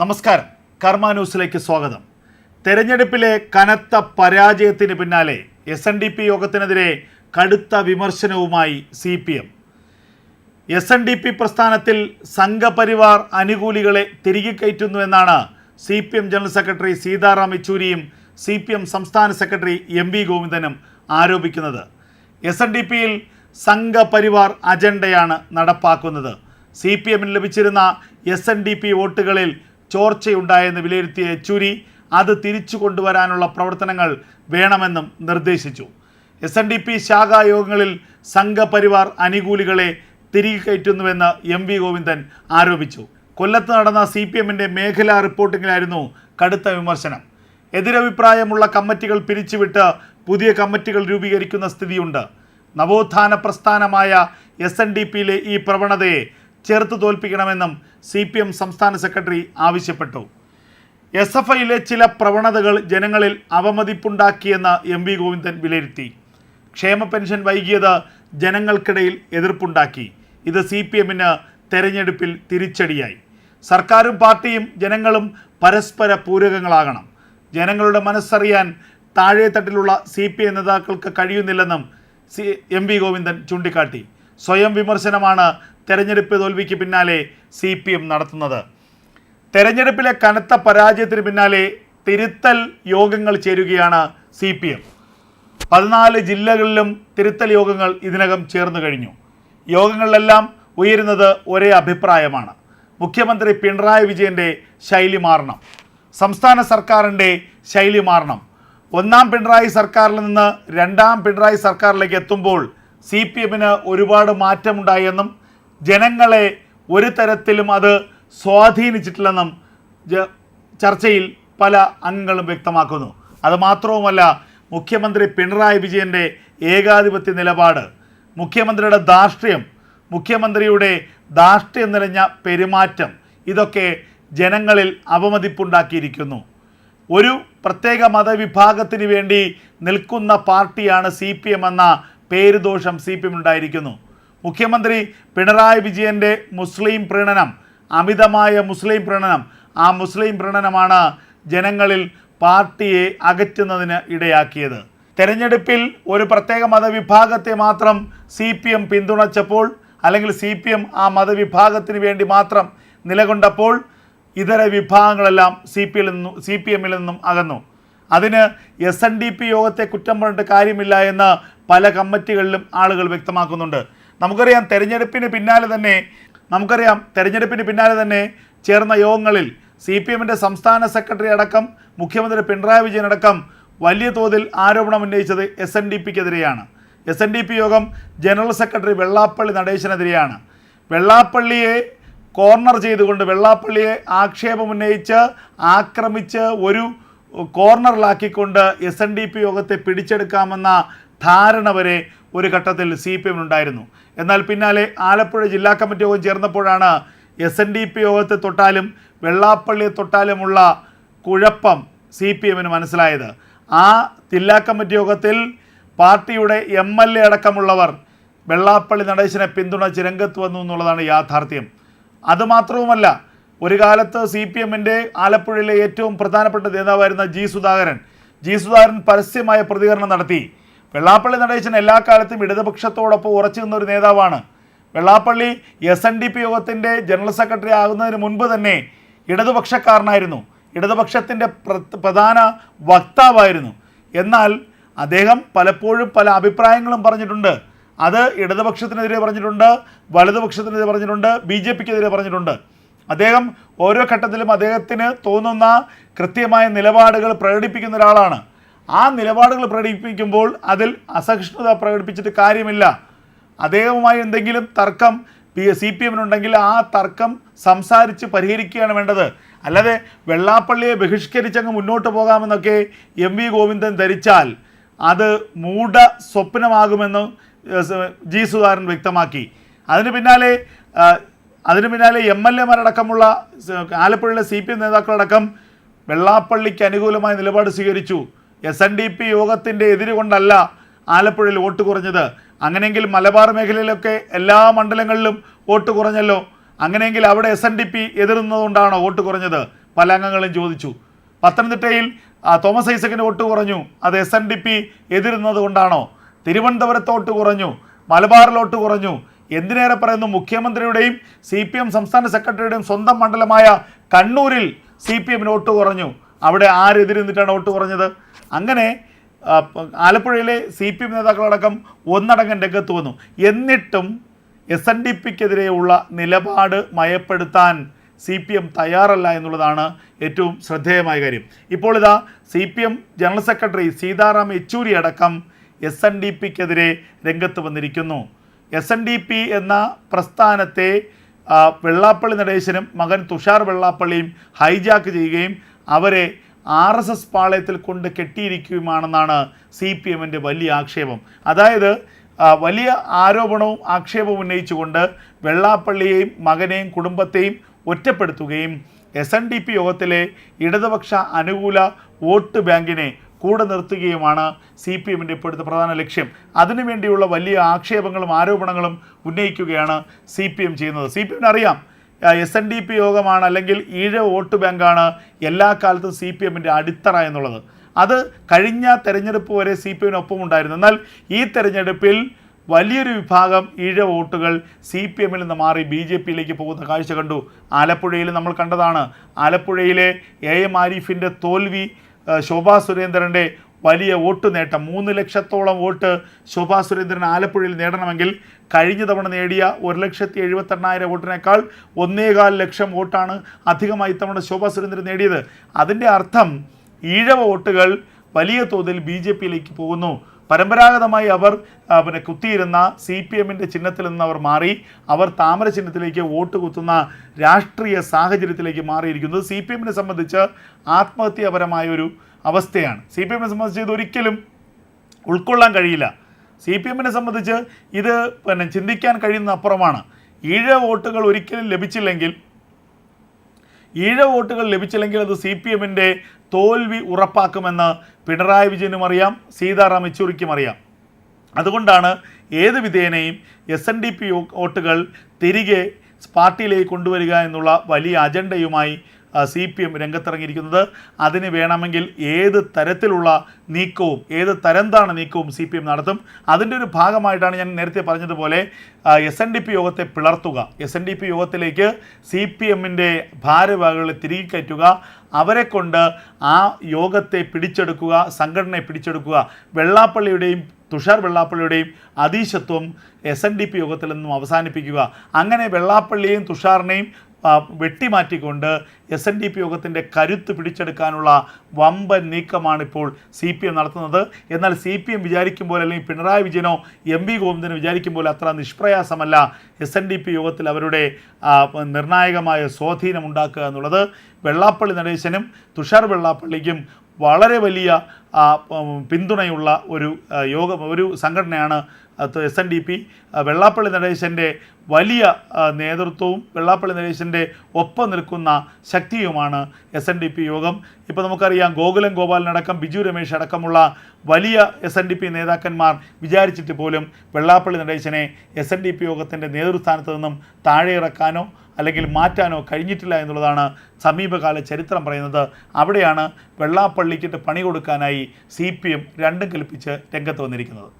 നമസ്കാരം. കർമ്മ ന്യൂസിലേക്ക് സ്വാഗതം. തെരഞ്ഞെടുപ്പിലെ കനത്ത പരാജയത്തിന് പിന്നാലെ എസ് എൻ ഡി പി യോഗത്തിനെതിരെ കടുത്ത വിമർശനവുമായി C P M. S N D P പ്രസ്ഥാനത്തിൽ സംഘപരിവാർ അനുകൂലികളെ തിരികെ കയറ്റുന്നുവെന്നാണ് C P M general secretary Sitaram യെച്ചൂരിയും C P M സംസ്ഥാന സെക്രട്ടറി എം വി ഗോവിന്ദനും ആരോപിക്കുന്നത്. എസ് എൻ ഡി പിയിൽ സംഘപരിവാർ അജണ്ടയാണ് നടപ്പാക്കുന്നത്. സി പി എമ്മിന് ലഭിച്ചിരുന്ന എസ് എൻ ഡി പി വോട്ടുകളിൽ ചോർച്ചയുണ്ടായെന്ന് വിലയിരുത്തിയ യെച്ചൂരി അത് തിരിച്ചു കൊണ്ടുവരാനുള്ള പ്രവർത്തനങ്ങൾ വേണമെന്നും നിർദ്ദേശിച്ചു. എസ് എൻ ഡി പി ശാഖാ യോഗങ്ങളിൽ സംഘപരിവാർ അനുകൂലികളെ തിരികെ കയറ്റുന്നുവെന്ന് എം വി ഗോവിന്ദൻ ആരോപിച്ചു. കൊല്ലത്ത് നടന്ന സി പി എമ്മിന്റെ മേഖലാ റിപ്പോർട്ടിങ്ങിലായിരുന്നു കടുത്ത വിമർശനം. എതിരഭിപ്രായമുള്ള കമ്മിറ്റികൾ പിരിച്ചുവിട്ട് പുതിയ കമ്മിറ്റികൾ രൂപീകരിക്കുന്ന സ്ഥിതിയുണ്ട്. നവോത്ഥാന പ്രസ്ഥാനമായ എസ് എൻ ഡി പിയിലെ ഈ പ്രവണതയെ ചെറുത്തു തോൽപ്പിക്കണമെന്നും സി പി എം സംസ്ഥാന സെക്രട്ടറി ആവശ്യപ്പെട്ടു. എസ് എഫ് ഐയിലെ ചില പ്രവണതകൾ ജനങ്ങളിൽ അവമതിപ്പുണ്ടാക്കിയെന്ന് എം വി ഗോവിന്ദൻ വിലയിരുത്തി. ക്ഷേമ പെൻഷൻ വൈകിയത് ജനങ്ങൾക്കിടയിൽ എതിർപ്പുണ്ടാക്കി. ഇത് സി പി എമ്മിന് തെരഞ്ഞെടുപ്പിൽ തിരിച്ചടിയായി. സർക്കാരും പാർട്ടിയും ജനങ്ങളും പരസ്പര പൂരകങ്ങളാകണം. ജനങ്ങളുടെ മനസ്സറിയാൻ താഴെത്തട്ടിലുള്ള സി പി എം നേതാക്കൾക്ക് കഴിയുന്നില്ലെന്നും സി എം വി ഗോവിന്ദൻ ചൂണ്ടിക്കാട്ടി. സ്വയം വിമർശനമാണ് തെരഞ്ഞെടുപ്പ് തോൽവിക്ക് പിന്നാലെ സി പി എം നടത്തുന്നത്. തെരഞ്ഞെടുപ്പിലെ കനത്ത പരാജയത്തിന് പിന്നാലെ തിരുത്തൽ യോഗങ്ങൾ ചേരുകയാണ് സി പി എം പതിനാല് ജില്ലകളിലും തിരുത്തൽ യോഗങ്ങൾ ഇതിനകം ചേർന്നു കഴിഞ്ഞു. യോഗങ്ങളിലെല്ലാം ഉയരുന്നത് ഒരേ അഭിപ്രായമാണ്. മുഖ്യമന്ത്രി പിണറായി വിജയന്റെ ശൈലി മാറണം. സംസ്ഥാന സർക്കാരിന്റെ ശൈലി മാറണം. ഒന്നാം പിണറായി സർക്കാരിൽ നിന്ന് രണ്ടാം പിണറായി സർക്കാരിലേക്ക് എത്തുമ്പോൾ സി പി എമ്മിന് ഒരുപാട് മാറ്റമുണ്ടായെന്നും ജനങ്ങളെ ഒരു തരത്തിലും അത് സ്വാധീനിച്ചിട്ടില്ലെന്നും ചർച്ചയിൽ പല അംഗങ്ങളും വ്യക്തമാക്കുന്നു. അതുമാത്രവുമല്ല മുഖ്യമന്ത്രി പിണറായി വിജയന്റെ ഏകാധിപത്യ നിലപാട് മുഖ്യമന്ത്രിയുടെ ധാർഷ്ട്യം മുഖ്യമന്ത്രിയുടെ ധാർഷ്ട്യം നിറഞ്ഞ പെരുമാറ്റം ഇതൊക്കെ ജനങ്ങളിൽ അവമതിപ്പുണ്ടാക്കിയിരിക്കുന്നു. ഒരു പ്രത്യേക മതവിഭാഗത്തിന് വേണ്ടി നിൽക്കുന്ന പാർട്ടിയാണ് സി പി എം എന്ന പേരുദോഷം സി പി എം ഉണ്ടായിരിക്കുന്നു. മുഖ്യമന്ത്രി പിണറായി വിജയന്റെ മുസ്ലിം പ്രീണനം അമിതമായ മുസ്ലിം പ്രീണനം. ആ മുസ്ലിം പ്രീണനമാണ് ജനങ്ങളിൽ പാർട്ടിയെ അകറ്റുന്നതിന് ഇടയാക്കിയത്. തെരഞ്ഞെടുപ്പിൽ ഒരു പ്രത്യേക മതവിഭാഗത്തെ മാത്രം സി പി എം പിന്തുണച്ചപ്പോൾ അല്ലെങ്കിൽ സി പി എം ആ മതവിഭാഗത്തിന് വേണ്ടി മാത്രം നിലകൊണ്ടപ്പോൾ ഇതര വിഭാഗങ്ങളെല്ലാം സി പി നിന്നും സി പി എമ്മിൽ നിന്നും അകന്നു. അതിന് എസ് എൻ ഡി പി യോഗത്തെ കുറ്റം പറഞ്ഞിട്ട് കാര്യമില്ല എന്ന് പല കമ്മിറ്റികളിലും ആളുകൾ വ്യക്തമാക്കുന്നുണ്ട്. നമുക്കറിയാം തെരഞ്ഞെടുപ്പിന് പിന്നാലെ തന്നെ നമുക്കറിയാം തെരഞ്ഞെടുപ്പിന് പിന്നാലെ തന്നെ ചേർന്ന യോഗങ്ങളിൽ സി പി എമ്മിന്റെ സംസ്ഥാന സെക്രട്ടറി അടക്കം മുഖ്യമന്ത്രി പിണറായി വിജയൻ അടക്കം വലിയ തോതിൽ ആരോപണം ഉന്നയിച്ചത് എസ് എൻ ഡി പിക്കെതിരെയാണ്. എസ് എൻ ഡി പി യോഗം ജനറൽ സെക്രട്ടറി വെള്ളാപ്പള്ളി നടേശനെതിരെയാണ്. വെള്ളാപ്പള്ളിയെ കോർണർ ചെയ്തുകൊണ്ട് വെള്ളാപ്പള്ളിയെ ആക്ഷേപമുന്നയിച്ച് ആക്രമിച്ച് ഒരു കോർണറിലാക്കിക്കൊണ്ട് എസ് എൻ ഡി പി യോഗത്തെ പിടിച്ചെടുക്കാമെന്ന ധാരണ വരെ ഒരു ഘട്ടത്തിൽ സി പി എമ്മിനുണ്ടായിരുന്നു എന്നാൽ പിന്നാലെ ആലപ്പുഴ ജില്ലാ കമ്മിറ്റി യോഗം ചേർന്നപ്പോഴാണ് എസ് എൻ ഡി പി യോഗത്തെ തൊട്ടാലും വെള്ളാപ്പള്ളിയെ തൊട്ടാലുമുള്ള കുഴപ്പം സി പി എമ്മിന് മനസ്സിലായത്. ആ ജില്ലാ കമ്മിറ്റി യോഗത്തിൽ പാർട്ടിയുടെ എം എൽ എ അടക്കമുള്ളവർ വെള്ളാപ്പള്ളി നടേശനെ പിന്തുണച്ച് രംഗത്ത് വന്നു എന്നുള്ളതാണ് യാഥാർത്ഥ്യം. അതുമാത്രവുമല്ല ഒരു കാലത്ത് സി പി എമ്മിന്റെ ആലപ്പുഴയിലെ ഏറ്റവും പ്രധാനപ്പെട്ട നേതാവായിരുന്ന ജി സുധാകരൻ ജി സുധാകരൻ പരസ്യമായ പ്രതികരണം നടത്തി. വെള്ളാപ്പള്ളി നടേശൻ എല്ലാ കാലത്തും ഇടതുപക്ഷത്തോടൊപ്പം ഉറച്ചു നിന്ന ഒരു നേതാവാണ്. Vellappally S N D P യോഗത്തിന്റെ ജനറൽ സെക്രട്ടറി ആകുന്നതിന് മുൻപ് തന്നെ ഇടതുപക്ഷക്കാരനായിരുന്നു. ഇടതുപക്ഷത്തിന്റെ പ്ര- പ്രധാന വക്താവായിരുന്നു. എന്നാൽ അദ്ദേഹം പലപ്പോഴും പല അഭിപ്രായങ്ങളും പറഞ്ഞിട്ടുണ്ട്. അത് ഇടതുപക്ഷത്തിനെതിരെ പറഞ്ഞിട്ടുണ്ട് വലതുപക്ഷത്തിനെതിരെ പറഞ്ഞിട്ടുണ്ട് ബി ജെ പിക്കെതിരെ പറഞ്ഞിട്ടുണ്ട്. അദ്ദേഹം ഓരോ ഘട്ടത്തിലും അദ്ദേഹത്തിന് തോന്നുന്ന കൃത്യമായ നിലപാടുകൾ പ്രകടിപ്പിക്കുന്ന ഒരാളാണ്. ആ നിലപാടുകൾ പ്രകടിപ്പിക്കുമ്പോൾ അതിൽ അസഹിഷ്ണുത പ്രകടിപ്പിച്ചിട്ട് കാര്യമില്ല. അദ്ദേഹവുമായി എന്തെങ്കിലും തർക്കം പി സി പി എമ്മിനുണ്ടെങ്കിൽ ആ തർക്കം സംസാരിച്ച് പരിഹരിക്കുകയാണ് വേണ്ടത്. അല്ലാതെ വെള്ളാപ്പള്ളിയെ ബഹിഷ്കരിച്ചങ്ങ് മുന്നോട്ട് പോകാമെന്നൊക്കെ എം വി ഗോവിന്ദൻ ധരിച്ചാൽ അത് മൂഢ സ്വപ്നമാകുമെന്ന് ജി സുധാകരൻ വ്യക്തമാക്കി. അതിന് പിന്നാലെ അതിന് പിന്നാലെ എം എൽ എമാരടക്കമുള്ള ആലപ്പുഴയിലെ സി പി എം നേതാക്കളടക്കം വെള്ളാപ്പള്ളിക്ക് അനുകൂലമായ നിലപാട് സ്വീകരിച്ചു. എസ് എൻ ഡി പി യോഗത്തിന്റെ എതിരുകൊണ്ടല്ല ആലപ്പുഴയിൽ വോട്ട് കുറഞ്ഞത്. അങ്ങനെയെങ്കിൽ മലബാർ മേഖലയിലൊക്കെ എല്ലാ മണ്ഡലങ്ങളിലും വോട്ട് കുറഞ്ഞല്ലോ. അങ്ങനെയെങ്കിൽ അവിടെ എസ് എൻ ഡി പി എതിർന്നതുകൊണ്ടാണോ വോട്ട് കുറഞ്ഞത്? പല അംഗങ്ങളും ചോദിച്ചു. പത്തനംതിട്ടയിൽ തോമസ് ഐസക്കിന് വോട്ട് കുറഞ്ഞു. അത് എസ് എൻ ഡി പി എതിരുന്നത് കൊണ്ടാണോ തിരുവനന്തപുരത്തോട്ട് കുറഞ്ഞു. മലബാറിലോട്ട് കുറഞ്ഞു. എന്തിനേറെ പറയുന്നു? മുഖ്യമന്ത്രിയുടെയും സി പി എം സംസ്ഥാന സെക്രട്ടറിയുടെയും സ്വന്തം മണ്ഡലമായ കണ്ണൂരിൽ സി പി എമ്മിന് വോട്ട് കുറഞ്ഞു. അവിടെ ആരെതിരുന്നിട്ടാണ് വോട്ട് കുറഞ്ഞത്? അങ്ങനെ ആലപ്പുഴയിലെ സി പി എം നേതാക്കളടക്കം ഒന്നടങ്കം രംഗത്ത് വന്നു. എന്നിട്ടും എസ് എൻ ഡി പിക്കെതിരെയുള്ള നിലപാട് മയപ്പെടുത്താൻ സി പി എം തയ്യാറല്ല എന്നുള്ളതാണ് ഏറ്റവും ശ്രദ്ധേയമായ കാര്യം. ഇപ്പോൾ ഇതാ C P M general secretary Sitaram Yechury അടക്കം എസ് എൻ ഡി പിക്കെതിരെ രംഗത്ത് വന്നിരിക്കുന്നു. എസ് എൻ ഡി പി എന്ന പ്രസ്ഥാനത്തെ വെള്ളാപ്പള്ളി നടേശനും മകൻ തുഷാർ വെള്ളാപ്പള്ളിയും ഹൈജാക്ക് ചെയ്യുകയും അവരെ ആർ എസ് എസ് പാളയത്തിൽ കൊണ്ട് കെട്ടിയിരിക്കുകയുമാണെന്നാണ് സി പി എമ്മിന്റെ വലിയ ആക്ഷേപം. അതായത് വലിയ ആരോപണവും ആക്ഷേപവും ഉന്നയിച്ചുകൊണ്ട് വെള്ളാപ്പള്ളിയെയും മകനെയും കുടുംബത്തെയും ഒറ്റപ്പെടുത്തുകയും എസ് എൻ ഡി പി യോഗത്തിലെ ഇടതുപക്ഷ അനുകൂല വോട്ട് ബാങ്കിനെ കൂടെ നിർത്തുകയുമാണ് സി പി എമ്മിന്റെ ഇപ്പോഴത്തെ പ്രധാന ലക്ഷ്യം. അതിനുവേണ്ടിയുള്ള വലിയ ആക്ഷേപങ്ങളും ആരോപണങ്ങളും ഉന്നയിക്കുകയാണ് സി പി എം ചെയ്യുന്നത്. സി പി എമ്മിന് അറിയാം എസ് എൻ ഡി പി യോഗമാണ് അല്ലെങ്കിൽ ഈഴ വോട്ട് ബാങ്കാണ് എല്ലാ കാലത്തും സി പി എമ്മിന്റെ അടിത്തറ എന്നുള്ളത്. അത് കഴിഞ്ഞ തെരഞ്ഞെടുപ്പ് വരെ സി പി എമ്മിനൊപ്പം ഉണ്ടായിരുന്നു. എന്നാൽ ഈ തെരഞ്ഞെടുപ്പിൽ വലിയൊരു വിഭാഗം ഈഴ വോട്ടുകൾ സി പി എമ്മിൽ നിന്ന് മാറി ബി ജെ പിയിലേക്ക് പോകുന്ന കാഴ്ച കണ്ടു. ആലപ്പുഴയിൽ നമ്മൾ കണ്ടതാണ്. ആലപ്പുഴയിലെ എ എം ആരിഫിന്റെ തോൽവി ശോഭാ സുരേന്ദ്രന്റെ വലിയ വോട്ട് നേട്ടം. മൂന്ന് ലക്ഷത്തോളം വോട്ട് ശോഭാ സുരേന്ദ്രൻ ആലപ്പുഴയിൽ നേടണമെങ്കിൽ കഴിഞ്ഞ തവണ നേടിയ ഒരു ലക്ഷത്തി എഴുപത്തെണ്ണായിരം വോട്ടിനേക്കാൾ ഒന്നേകാൽ ലക്ഷം വോട്ടാണ് അധികമായി ഇത്തവണ ശോഭാ സുരേന്ദ്രൻ നേടിയത്. അതിന്റെ അർത്ഥം ഈഴവ വോട്ടുകൾ വലിയ തോതിൽ ബി ജെ പിയിലേക്ക് പോകുന്നു. പരമ്പരാഗതമായി അവർ പിന്നെ കുത്തിയിരുന്ന സി പി എമ്മിന്റെ ചിഹ്നത്തിൽ നിന്ന് അവർ മാറി അവർ താമര ചിഹ്നത്തിലേക്ക് വോട്ട് കുത്തുന്ന രാഷ്ട്രീയ സാഹചര്യത്തിലേക്ക് മാറിയിരിക്കുന്നത് സി പി എമ്മിനെ സംബന്ധിച്ച് ആത്മഹത്യാപരമായൊരു അവസ്ഥയാണ്. സി പി എമ്മിനെ സംബന്ധിച്ച് ഇതൊരിക്കലും ഉൾക്കൊള്ളാൻ കഴിയില്ല. സി പി എമ്മിനെ സംബന്ധിച്ച് ഇത് പിന്നെ ചിന്തിക്കാൻ കഴിയുന്ന അപ്പുറമാണ് ഈഴ വോട്ടുകൾ ഒരിക്കലും ലഭിച്ചില്ലെങ്കിൽ ഈഴ വോട്ടുകൾ ലഭിച്ചില്ലെങ്കിൽ അത് സി പി എമ്മിന്റെ തോൽവി ഉറപ്പാക്കുമെന്ന് പിണറായി വിജയനും അറിയാം സീതാറാം യെച്ചൂരിക്കും അറിയാം. അതുകൊണ്ടാണ് ഏത് വിധേനയും എസ് എൻ ഡി പി വോട്ടുകൾ തിരികെ പാർട്ടിയിലേക്ക് കൊണ്ടുവരിക എന്നുള്ള വലിയ അജണ്ടയുമായി സി പി എം രംഗത്തിറങ്ങിയിരിക്കുന്നത്. അതിന് വേണമെങ്കിൽ ഏത് തരത്തിലുള്ള നീക്കവും ഏത് തരംതാണ് നീക്കവും സി പി എം നടത്തും. അതിന്റെ ഒരു ഭാഗമായിട്ടാണ് ഞാൻ നേരത്തെ പറഞ്ഞതുപോലെ എസ് എൻ ഡി പി യോഗത്തെ പിളർത്തുക. എസ് എൻ ഡി പി യോഗത്തിലേക്ക് സി പി എമ്മിന്റെ ഭാരവാഹികളെ തിരികെ കയറ്റുക. അവരെ കൊണ്ട് ആ യോഗത്തെ പിടിച്ചെടുക്കുക സംഘടനയെ പിടിച്ചെടുക്കുക. വെള്ളാപ്പള്ളിയുടെയും തുഷാർ വെള്ളാപ്പള്ളിയുടെയും അതീശത്വം എസ് എൻ ഡി പി യോഗത്തിൽ നിന്നും അവസാനിപ്പിക്കുക. അങ്ങനെ വെള്ളാപ്പള്ളിയെയും തുഷാറിനെയും വെട്ടിമാറ്റിക്കൊണ്ട് എസ് എൻ ഡി പി യോഗത്തിന്റെ കരുത്ത് പിടിച്ചെടുക്കാനുള്ള വമ്പൻ നീക്കമാണ് ഇപ്പോൾ സി പി എം നടത്തുന്നത്. എന്നാൽ സി പി എം വിചാരിക്കും പോലെ അല്ലെങ്കിൽ പിണറായി വിജയനോ എം വി ഗോവിന്ദനോ വിചാരിക്കും പോലെ അത്ര നിഷ്പ്രയാസമല്ല എസ് എൻ ഡി പി യോഗത്തിൽ അവരുടെ നിർണായകമായ സ്വാധീനം ഉണ്ടാക്കുക എന്നുള്ളത്. വെള്ളാപ്പള്ളി നടേശനും തുഷാർ വെള്ളാപ്പള്ളിക്കും വളരെ വലിയ പിന്തുണയുള്ള ഒരു യോഗ ഒരു സംഘടനയാണ് S N D P Vellappally നടേശന്റെ വലിയ നേതൃത്വവും വെള്ളാപ്പള്ളി നടേശന്റെ ഒപ്പം നിൽക്കുന്ന ശക്തിയുമാണ് എസ് എൻ ഡി പി യോഗം. ഇപ്പോൾ നമുക്കറിയാം ഗോകുലം ഗോപാലനടക്കം ബിജു രമേശ് അടക്കമുള്ള വലിയ എസ് എൻ ഡി പി നേതാക്കന്മാർ വിചാരിച്ചിട്ട് പോലും വെള്ളാപ്പള്ളി നടേശനെ എസ് എൻ ഡി പി യോഗത്തിന്റെ നേതൃസ്ഥാനത്ത് നിന്നും താഴെ ഇറക്കാനോ അല്ലെങ്കിൽ മാറ്റാനോ കഴിഞ്ഞിട്ടില്ല എന്നുള്ളതാണ് സമീപകാല ചരിത്രം പറയുന്നത്. അവിടെയാണ് വെള്ളാപ്പള്ളിക്കിട്ട് പണി കൊടുക്കാനായി സി പി എം രണ്ടും കൽപ്പിച്ച് രംഗത്ത് വന്നിരിക്കുന്നത്.